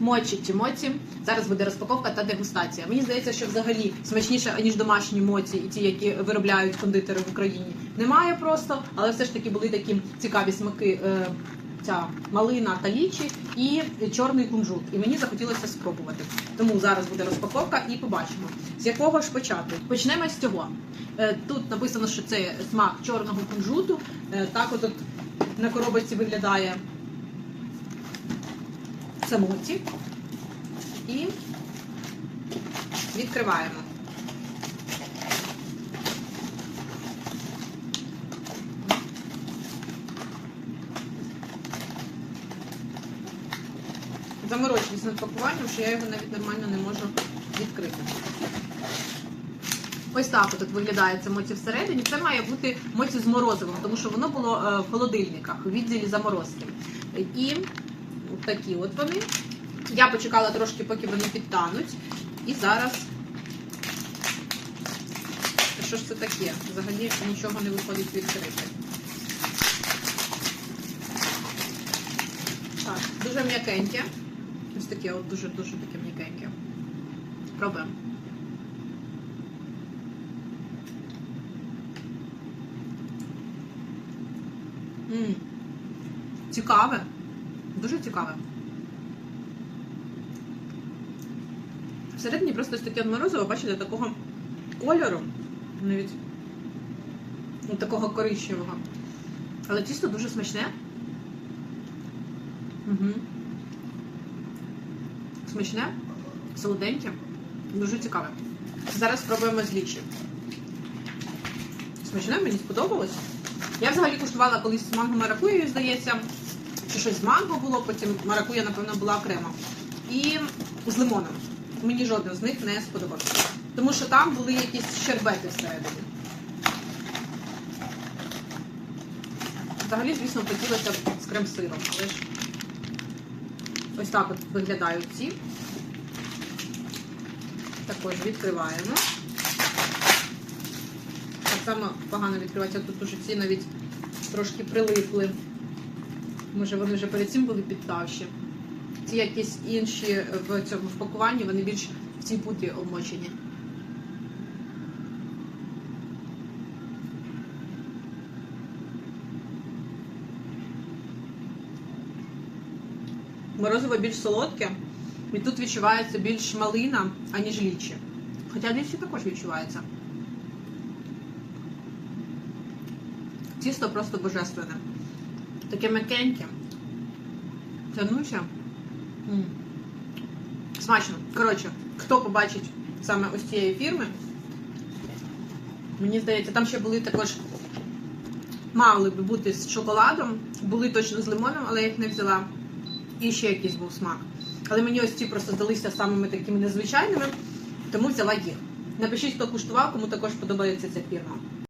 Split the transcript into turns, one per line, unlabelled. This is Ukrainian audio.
Мочі чи моці. Зараз буде розпаковка та дегустація. Мені здається, що взагалі смачніше, ніж домашні моці і ті, які виробляють кондитери в Україні. Немає просто, але все ж таки були такі цікаві смаки. е, Ця малина та лічі і чорний кунжут. І мені захотілося спробувати. Тому зараз буде розпаковка і побачимо, з якого ж почати. Почнемо з цього. Е, Тут написано, що це смак чорного кунжуту. Е, Так, от, на коробочці виглядає самоті. І відкриваємо. Заморочуюсь над пакуванням, що я його навіть нормально не можу відкрити. Ось так от виглядає це моці всередині. Це має бути моці з морозивом, тому що воно було е, в холодильниках у відділі заморозки. І такі от вони. Я почекала трошки, поки вони підтануть. І зараз. Що ж це таке? Взагалі нічого не виходить відкрити. Так, дуже м'якеньке. Ось таке, от дуже-дуже таке м'якеньке. Пробуємо. Цікаве. Дуже цікаве. Всередині просто таке морозиво, бачите, такого кольору, навіть ну, такого коричневого. Але тісто дуже смачне. Угу. Смачне, солоденьке, дуже цікаве. Зараз спробуємо з лічі. Смачне, мені сподобалось. Я взагалі куштувала колись з манго маракуєю, здається, чи щось з манго було, потім маракуя, напевно, була окремо. І з лимоном. Мені жоден з них не сподобався. Тому що там були якісь щербети всередині. Взагалі, звісно, хотілося б з крем-сиром, але ж ось так от виглядають ці. Також відкриваємо. Так само погано відкривається. Тут уже ці навіть трошки прилипли. Може, вони вже перед цим були підтавші. Ці якісь інші в цьому в пакуванні, вони більш в цій пудрі обмочені. Морозиво більш солодке, і тут відчувається більш малина, аніж лічі. Хоча лічі також відчувається. Тісто просто божественне. Таке м'якеньке. Тянуче. М. Смачно. Коротше, хто побачить саме ось цієї фірми, мені здається, там ще були також мали би бути з шоколадом, були точно з лимоном, але я їх не взяла. І ще якийсь був смак. Але мені ось ці просто здалися самими такими незвичайними, тому взяла їх. Напишіть, хто куштував, кому також подобається ця фірма.